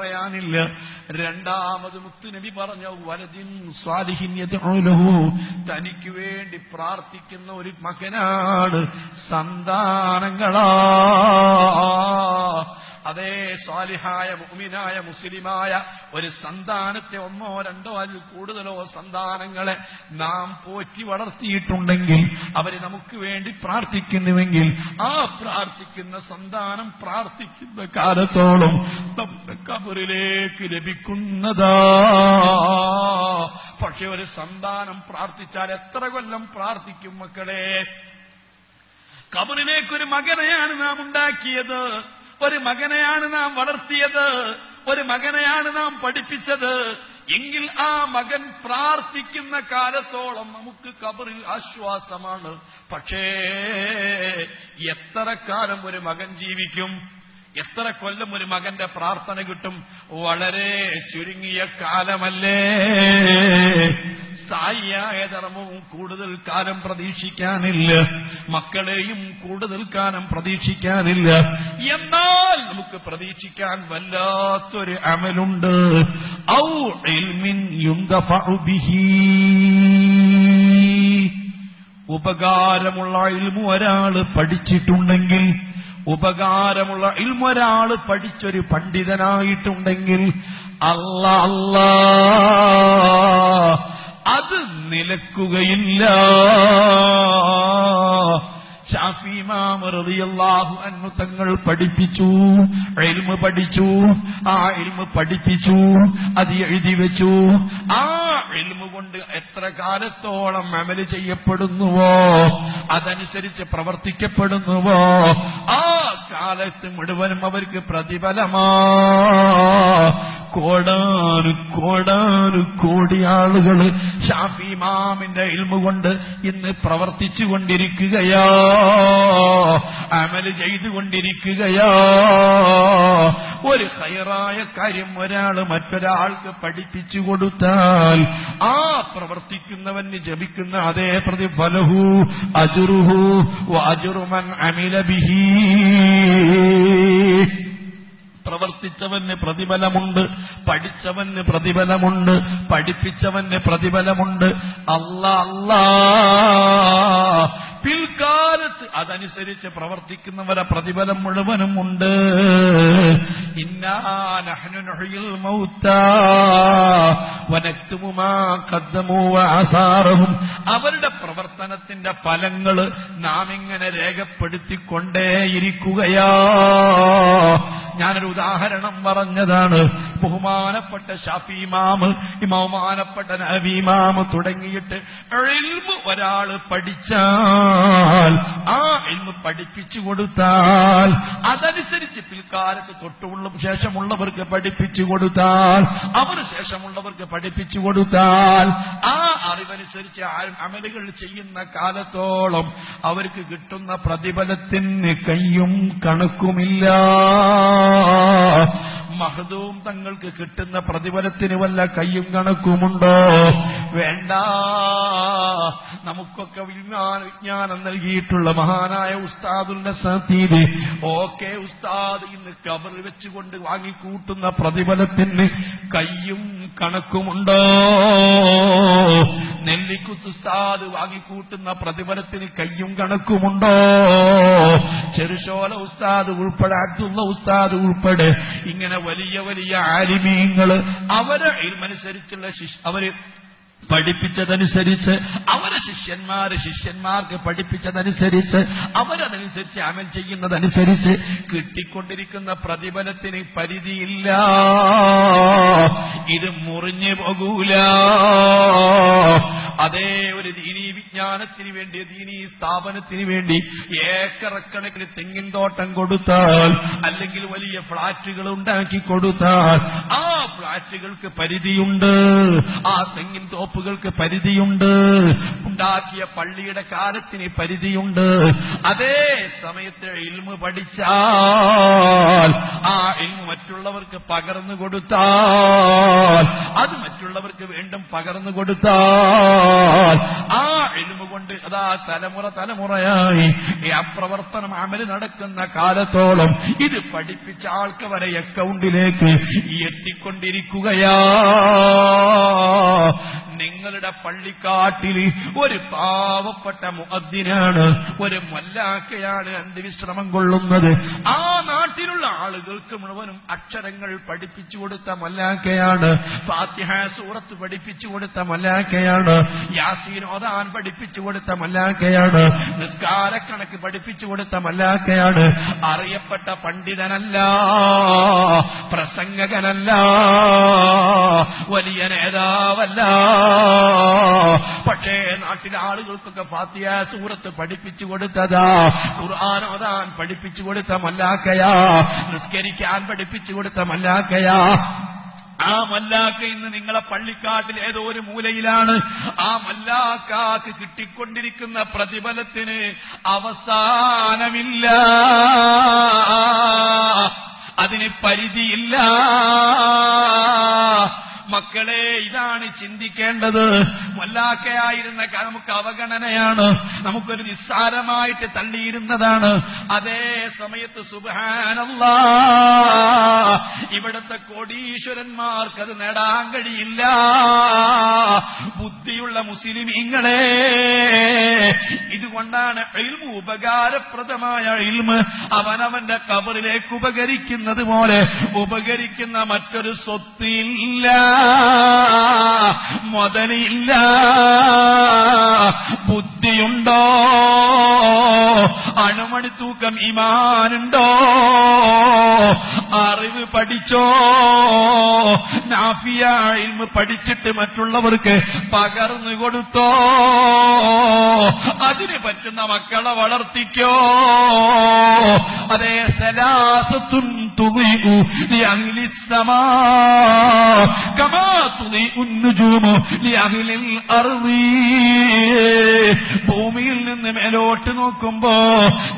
പറയാനില്ല. രണ്ടാമത് മുത്തുനബി പറഞ്ഞ വലതിൻ സ്വാലിഹിൻ യദ്ഉലഹു തനിക്ക് വേണ്ടി പ്രാർത്ഥിക്കുന്ന ഒരു മകനാണ് സന്താനങ്ങളാ. അതേ സ്വാലിഹായ മുഅ്മിനായ മുസ്ലിമായ ഒരു സന്താനത്തെ ഒന്നോ രണ്ടോ അതിൽ കൂടുതലോ സന്താനങ്ങളെ നാം പോറ്റി വളർത്തിയിട്ടുണ്ടെങ്കിൽ അവർ നമുക്ക് വേണ്ടി പ്രാർത്ഥിക്കുന്നുവെങ്കിൽ ആ പ്രാർത്ഥിക്കുന്ന സന്താനം പ്രാർത്ഥിക്കുന്ന കാലത്തോളം നമ്മുടെ കബറിലേക്ക് ലഭിക്കുന്നതാ. പക്ഷെ ഒരു സന്താനം പ്രാർത്ഥിച്ചാൽ എത്ര കൊല്ലം പ്രാർത്ഥിക്കും മക്കളെ? കബറിലേക്കൊരു മകനെയാണ് നാം ഉണ്ടാക്കിയത്. ഒരു മകനെയാണ് നാം വളർത്തിയത് ഒരു മകനെയാണ് നാം പഠിപ്പിച്ചത്. എങ്കിൽ ആ മകൻ പ്രാർത്ഥിക്കുന്ന കാലത്തോളം നമുക്ക് കബറിൽ ആശ്വാസമാണ്. പക്ഷേ എത്ര കാലം ഒരു മകൻ ജീവിക്കും? എത്ര കൊല്ലം ഒരു മകന്റെ പ്രാർത്ഥന കിട്ടും? വളരെ ചുരുങ്ങിയ കാലമല്ലേ? സ്ഥായിയായ ധർമ്മവും കൂടുതൽ കാലം പ്രതീക്ഷിക്കാനില്ല. മക്കളെയും കൂടുതൽ കാലം പ്രതീക്ഷിക്കാനില്ല. എന്നാൽ നമുക്ക് പ്രതീക്ഷിക്കാൻ വല്ലാത്തൊരു അമലുണ്ട്. ഔ ബിഹി. ഉപകാരമുള്ള ഇൽമു ഒരാൾ പഠിച്ചിട്ടുണ്ടെങ്കിൽ ഉപകാരമുള്ള ഇൽമൊരാൾ പഠിച്ചൊരു പണ്ഡിതനായിട്ടുണ്ടെങ്കിൽ അല്ല അല്ല. അത് നിലക്കുകയില്ല. ഷാഫിമാമറിയാഹു അന്നു തങ്ങൾ പഠിപ്പിച്ചു എൽമ് പഠിച്ചു ആ എൽമ് പഠിപ്പിച്ചു അത് എഴുതി വെച്ചു. ആ എൽമ് കൊണ്ട് എത്ര കാലത്തോളം അമൽ ചെയ്യപ്പെടുന്നുവോ അതനുസരിച്ച് പ്രവർത്തിക്കപ്പെടുന്നുവോ ആ കാലത്ത് മുഴുവനും അവർക്ക് പ്രതിഫലമാ. കോടാനു കോടാനു കോടി ആളുകൾ ഷാഫിമാമിന്റെ ഇൽമ കൊണ്ട് ഇന്ന് പ്രവർത്തിച്ചു കൊണ്ടിരിക്കുകയാ അമൽ ചെയ്തുകൊണ്ടിരിക്കുകയാ? ഒരു ഹയറായ കാര്യം ഒരാൾ മറ്റൊരാൾക്ക് പഠിപ്പിച്ചു കൊടുത്താൽ ആ പ്രവർത്തിക്കുന്നവന് ജപിക്കുന്ന അതേ പ്രതിഫലഹു അജുറുഹു അജുറുമൻ അമില ബിഹി. പ്രവർത്തിച്ചവന് പ്രതിഫലമുണ്ട് പഠിച്ചവന് പ്രതിഫലമുണ്ട് പഠിപ്പിച്ചവന് പ്രതിഫലമുണ്ട്. അല്ല അല്ല. പിൽക്കാലത്ത് അതനുസരിച്ച് പ്രവർത്തിക്കുന്നവരെ പ്രതിഫലം മുഴുവനും ഉണ്ട്. ഇന്നാ മൗത്ത. വനക്തുമുമാ മൗത്താ ആസാറവും അവരുടെ പ്രവർത്തനത്തിന്റെ ഫലങ്ങൾ നാം ഇങ്ങനെ രേഖപ്പെടുത്തിക്കൊണ്ടേയിരിക്കുകയാ. ഞാനൊരു ഉദാഹരണം പറഞ്ഞതാണ്. ബഹുമാനപ്പെട്ട ഷാഫിമാമ് ബഹുമാനപ്പെട്ട നബീമാമ് തുടങ്ങിയിട്ട് ഒരാൾ പഠിച്ചാൽ ആ ഇൽമ് പഠിപ്പിച്ചു കൊടുത്താൽ അതനുസരിച്ച് പിൽക്കാലത്ത് തൊട്ടുള്ള ശേഷമുള്ളവർക്ക് പഠിപ്പിച്ചു കൊടുത്താൽ അവർ ശേഷമുള്ളവർക്ക് പഠിപ്പിച്ചു കൊടുത്താൽ ആ അറിവനുസരിച്ച് അമലുകൾ ചെയ്യുന്ന കാലത്തോളം അവർക്ക് കിട്ടുന്ന പ്രതിഫലത്തിന് കയ്യും കണക്കുമില്ല. മഹദൂം തങ്ങൾക്ക് കിട്ടുന്ന പ്രതിഫലത്തിന് വല്ല കയ്യും കണക്കുമുണ്ടോ? വേണ്ട. നമുക്കൊക്കെ വിജ്ഞാന നൽകിയിട്ടുള്ള മഹാനായ ഉസ്താദുന്റെ സീതി ഓക്കെ ഉസ്താദ് ഇന്ന് കബറിൽ വെച്ചുകൊണ്ട് വാങ്ങിക്കൂട്ടുന്ന പ്രതിഫലത്തിന് കയ്യും കണക്കുമുണ്ടോ? നെല്ലിക്കുത്തുസ്താദ് വാങ്ങിക്കൂട്ടുന്ന പ്രതിഫലത്തിന് കയ്യും കണക്കുമുണ്ടോ? ചെറുശോല ഉസ്താദ് ഉൾപ്പെടെ അബ്ദുള്ള ഉസ്താദ് ഉൾപ്പെടെ ഇങ്ങനെ വലിയ വലിയ ആലിമീങ്ങൾ അവരെ ഇൽമനുസരിച്ചുള്ള ശിഷ് അവർ പഠിപ്പിച്ചതനുസരിച്ച് അവരെ ശിഷ്യന്മാര് ശിഷ്യന്മാർക്ക് പഠിപ്പിച്ചതനുസരിച്ച് അവരതനുസരിച്ച് അമൽ ചെയ്യുന്നതനുസരിച്ച് കിട്ടിക്കൊണ്ടിരിക്കുന്ന പ്രതിഫലത്തിന് പരിധിയില്ല. ഇത് മുറിഞ്ഞു പോകൂല. അതേ ഒരു ദീനീ വിജ്ഞാനത്തിന് വേണ്ടി ദീനീ സ്ഥാപനത്തിന് വേണ്ടി ഏക്കറക്കണക്കിന് തെങ്ങിൻ തോട്ടം കൊടുത്താൽ അല്ലെങ്കിൽ വലിയ ഫ്ളാറ്റുകൾ ഉണ്ടാക്കി കൊടുത്താൽ ആ ഫ്ളാറ്റുകൾക്ക് പരിധിയുണ്ട് ആ തെങ്ങിൻ തോപ്പുകൾക്ക് പരിധിയുണ്ട് ഉണ്ടാക്കിയ പള്ളിയുടെ കാലത്തിന് പരിധിയുണ്ട്. അതേ സമയത്ത് ഇൽമു പഠിച്ചാൽ ആ ഇൽമു മറ്റുള്ളവർക്ക് പകർന്നു കൊടുത്താൽ അത് മറ്റുള്ളവർക്ക് വീണ്ടും പകർന്നു കൊടുത്താൽ ആ ഇൽമു കൊണ്ട് അതാ തലമുറ തലമുറയായി ഈ അപ്രവർത്തനം അമൽ നടക്കുന്ന കാലത്തോളം ഇത് പഠിപ്പിച്ച ആൾക്ക് വരെ അക്കൗണ്ടിലേക്ക് എത്തിക്കൊണ്ടിരിക്കുകയാ നിങ്ങളുടെ പള്ളിക്കാട്ടിൽ ഒരു പാവപ്പെട്ട മുഅദ്ദിനാണ് ഒരു മല്ലാക്കയാണ് അന്ത്യവിശ്രമം കൊള്ളുന്നത്. ആ നാട്ടിലുള്ള ആളുകൾക്ക് മുഴുവനും അക്ഷരങ്ങൾ പഠിപ്പിച്ചു കൊടുത്ത മല്ലാക്കയാണ് ഫാത്തിഹ സൂറത്ത് പഠിപ്പിച്ചു കൊടുത്ത മല്ലാക്കയാണ് യാസീൻ ഓദാൻ പഠിപ്പിച്ചു കൊടുത്ത മല്ലാക്കയാണ് നിസ്കാരക്കണക്ക് പഠിപ്പിച്ചു കൊടുത്ത മല്ലാക്കയാണ് അറിയപ്പെട്ട പണ്ഡിതനല്ല പ്രസംഗകനല്ല വലിയ നേതാവല്ല പക്ഷേ നാട്ടിലെ ആളുകൾക്കൊക്കെ ഫാത്തിയ സൂറത്ത് പഠിപ്പിച്ചു കൊടുത്തതാ. ഖുർആാനോദാൻ പഠിപ്പിച്ചു കൊടുത്ത മല്ലാക്കയാ. നിസ്കരിക്കാൻ പഠിപ്പിച്ചു കൊടുത്ത മല്ലാക്കയാ. ആ മല്ലാക്ക ഇന്ന് നിങ്ങളെ പള്ളിക്കാട്ടിൽ ഏതോ ഒരു മൂലയിലാണ്. ആ മല്ലാക്കാക്ക് കിട്ടിക്കൊണ്ടിരിക്കുന്ന പ്രതിഫലത്തിന് അവസാനമില്ല. അതിന് പരിധിയില്ല. മക്കളെ ഇതാണ് ചിന്തിക്കേണ്ടത്. മല്ലാക്കയായിരുന്ന കാ- നമുക്ക് അവഗണനയാണ്. നമുക്കൊരു നിസ്സാരമായിട്ട് തള്ളിയിരുന്നതാണ്. അതേ സമയത്ത് സുബാനല്ല ഇവിടുത്തെ കോടീശ്വരന്മാർക്ക് അത് നേടാൻ കഴിയില്ല. ബുദ്ധിയുള്ള മുസ്ലിമീങ്ങളെ ഇതുകൊണ്ടാണ് ഇൽമു ഉപകാരപ്രദമായ ഇൽമ് അവനവന്റെ കബറിലേക്ക് ഉപകരിക്കുന്നത് പോലെ. ഉപകരിക്കുന്ന മറ്റൊരു സ്വത്തില്ല. മുതലില്ല ബുദ്ധിയുണ്ടോ? അണുമണി തൂക്കം ഇമാനുണ്ടോ? അറിവ് പഠിച്ചോ? നാഫിയ ഇൽമ് പഠിച്ചിട്ട് മറ്റുള്ളവർക്ക് പകർന്നു കൊടുത്തോ അതിന് പറ്റുന്ന മക്കളെ വളർത്തിക്കോ. അതേ സലാസത്തും അറുതി ഭൂമിയിൽ നിന്ന് മേലോട്ട് നോക്കുമ്പോ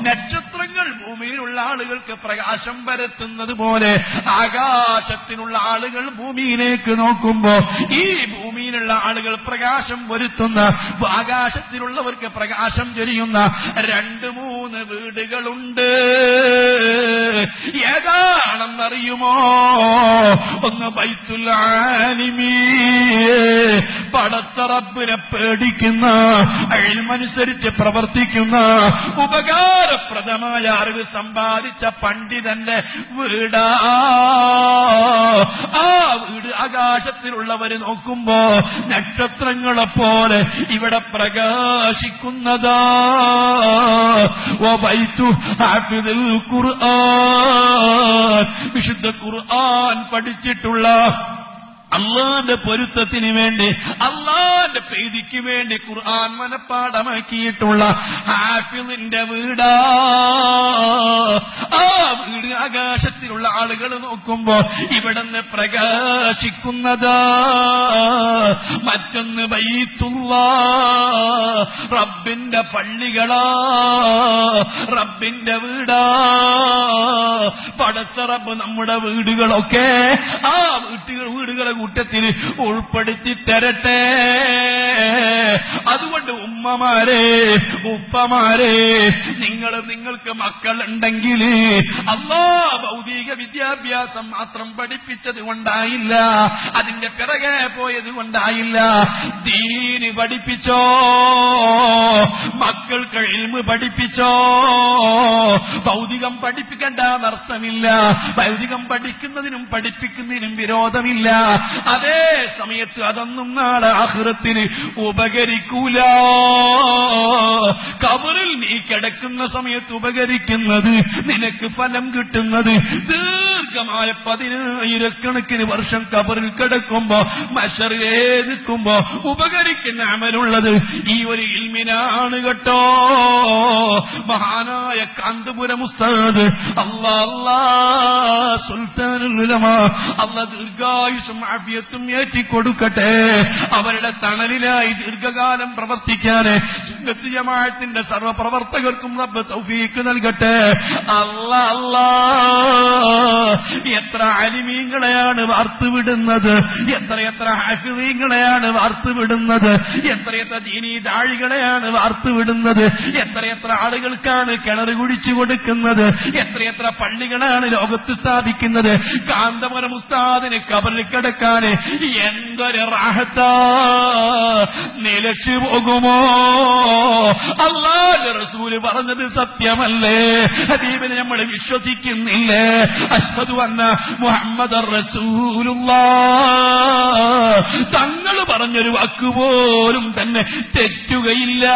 നക്ഷത്രങ്ങൾ ഭൂമിയിലുള്ള ആളുകൾക്ക് പ്രകാശം പരത്തുന്നത് പോലെ ആകാശത്തിനുള്ള ആളുകൾ ഭൂമിയിലേക്ക് നോക്കുമ്പോ ഈ ഭൂമിയിലുള്ള ആളുകൾ പ്രകാശം വരുത്തുന്ന ആകാശത്തിലുള്ളവർക്ക് പ്രകാശം ചൊരിയുന്ന രണ്ട് മൂന്ന് വീടുകളുണ്ട്. ഏതാണെന്നറിയുമോ? ഒന്ന് ബൈത്തുലാലിമീ റബ്ബിനെ പേടിക്കുന്ന അഴിമനുസരിച്ച് പ്രവർത്തിക്കുന്ന ഉപകാരപ്രദമായ അറിവ് സമ്പാദിച്ച പണ്ഡിതന്റെ വീടാ. ആ വീട് ആകാശത്തിലുള്ളവര് നോക്കുമ്പോ നക്ഷത്രങ്ങളെ പോലെ ഇവിടെ പ്രകാശിക്കുന്നതാ. ഖുർആൻ. വിശുദ്ധ ഖുർആൻ പഠിച്ചിട്ടുള്ള അള്ളാന്റെ പൊരുത്തത്തിന് വേണ്ടി അള്ളാന്റെ പ്രീതിക്ക് വേണ്ടി ഖുർആൻ മനപ്പാടമാക്കിയിട്ടുള്ള ഹാഫിളിന്റെ വീടാ. ആ വീട് ആകാശത്തിലുള്ള ആളുകൾ നോക്കുമ്പോ ഇവിടുന്ന് പ്രകാശിക്കുന്നതാ. മറ്റൊന്ന് വൈത്തുള്ള റബ്ബിന്റെ പള്ളികളാ റബ്ബിന്റെ വീടാ. പടച്ച റബ്ബ് നമ്മുടെ വീടുകളൊക്കെ ആ വീട്ടുകൾ വീടുകളെ കൂട്ടത്തിൽ ഉൾപ്പെടുത്തി തരട്ടെ. അതുകൊണ്ട് ഉമ്മമാരെ ഉപ്പമാരെ നിങ്ങൾ നിങ്ങൾക്ക് മക്കളുണ്ടെങ്കിൽ അല്ലാ ഭൗതിക വിദ്യാഭ്യാസം മാത്രം പഠിപ്പിച്ചത് കൊണ്ടായില്ല. അതിന്റെ പിറകെ പോയത് കൊണ്ടായില്ല. ദീന് പഠിപ്പിച്ചോ? മക്കൾക്ക് ഇൽമ് പഠിപ്പിച്ചോ? ഭൗതികം പഠിപ്പിക്കേണ്ട നർത്ഥമില്ല ഭൗതികം പഠിക്കുന്നതിനും പഠിപ്പിക്കുന്നതിനും വിരോധമില്ല. അതേ സമയത്ത് അതൊന്നും നാളെ ആഹൃത്തിന് ഉപകരിക്കൂല. കബറിൽ നീ കിടക്കുന്ന സമയത്ത് ഉപകരിക്കുന്നത് നിനക്ക് ഫലം കിട്ടുന്നത്. ദീർഘ ദീർഘമായ പതിനായിരക്കണക്കിന് വർഷം കബറിൽ കിടക്കുമ്പോ മഷറിലേക്കുമ്പോ ഉപകരിക്കുന്ന അമലുള്ളത് ഈ ഒരു ഇൽമിനാണ് കേട്ടോ. മഹാനായ കാന്തപുരം ഉസ്താദ്. അല്ലാ അല്ലാ സുൽത്താനുലമ അള്ള ദീർഘായുസും ആഫിയത്തും ഏറ്റിക്കൊടുക്കട്ടെ. അവരുടെ തണലിലായി ദീർഘകാലം പ്രവർത്തിക്കാൻ സുന്നത്ത് ജമാഅത്തിന്റെ സർവപ്രവർത്തകർക്കും റബ്ബ് തൗഫീക്ക് നൽകട്ടെ. അല്ല അല്ല എത്ര അലിമീങ്ങളെയാണ് വാർത്തുവിടുന്നത്. എത്ര എത്ര ഹാഫിദീങ്ങളെയാണ് വാർത്തുവിടുന്നത്. എത്രയെത്ര ദീനീ ദാഴികളെയാണ് വാർത്തുവിടുന്നത്. എത്രയെത്ര ആളുകൾക്കാണ് കിണർ കുഴിച്ചു കൊടുക്കുന്നത്. എത്രയെത്ര പള്ളികളാണ് ലോകത്ത് സ്ഥാപിക്കുന്നത്. കാന്തപുരം ഉസ്താദിന് കബറിൽ കിടക്കാന് എന്തൊരു റാഹത്താ. നിലച്ചു പോകുമോ? അള്ളാഹ് റസൂൽ പറഞ്ഞത് സത്യമല്ലേ? ഹബീബിനെ നമ്മൾ വിശ്വസിക്കുന്നില്ലേ? അഷ്ഹദു വന്ന മുഹമ്മദ് തങ്ങൾ പറഞ്ഞൊരു വാക്കുപോലും തന്നെ തെറ്റുകയില്ല.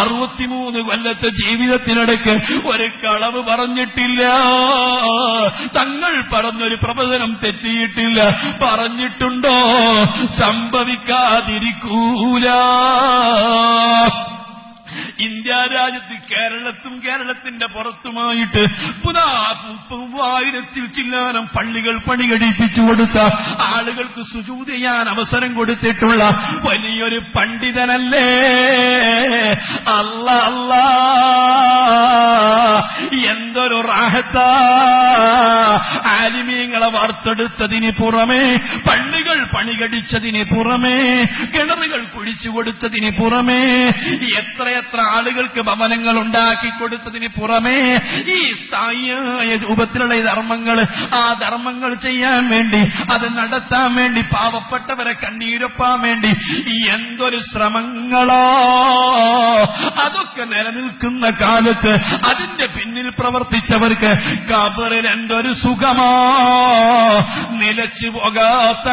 അറുപത്തിമൂന്ന് കൊല്ലത്തെ ജീവിതത്തിനിടയ്ക്ക് ഒരു കളവ് പറഞ്ഞിട്ടില്ല. തങ്ങൾ പറഞ്ഞൊരു പ്രവചനം തെറ്റിയിട്ടില്ല. പറഞ്ഞിട്ടുണ്ടോ? സംഭവിക്കാതിരിക്കൂല. ഇന്ത്യ രാജ്യത്ത് കേരളത്തും കേരളത്തിന്റെ പുറത്തുമായിട്ട് പുതാ മൂവായിരത്തിൽ ചില്ലാനം പള്ളികൾ പണി കഴിപ്പിച്ചു കൊടുത്ത ആളുകൾക്ക് സുജൂത് ചെയ്യാൻ അവസരം കൊടുത്തിട്ടുള്ള വലിയൊരു പണ്ഡിതനല്ലേ? അല്ല അല്ല. എന്തൊരു റാഹത്ത. ആലിമീങ്ങളെ വാർത്തെടുത്തതിന് പുറമേ പള്ളികൾ പണികടിച്ചതിന് പുറമേ കിണറുകൾ കുഴിച്ചു കൊടുത്തതിന് പുറമേ എത്രയെത്ര ആളുകൾക്ക് ഭവനങ്ങൾ ഉണ്ടാക്കി കൊടുത്തതിന് പുറമേ ഈ സ്ഥായിയായ രൂപത്തിലുള്ള ധർമ്മങ്ങൾ ആ ധർമ്മങ്ങൾ ചെയ്യാൻ വേണ്ടി അത് നടത്താൻ വേണ്ടി പാവപ്പെട്ടവരെ കണ്ണീരൊപ്പാൻ വേണ്ടി ഈ എന്തൊരു ശ്രമങ്ങളോ. അതൊക്കെ നിലനിൽക്കുന്ന കാലത്ത് അതിന്റെ പിന്നിൽ പ്രവർത്തിച്ചവർക്ക് കബറിൽ എന്തൊരു സുഖമാ? നിലച്ചു പോകാത്ത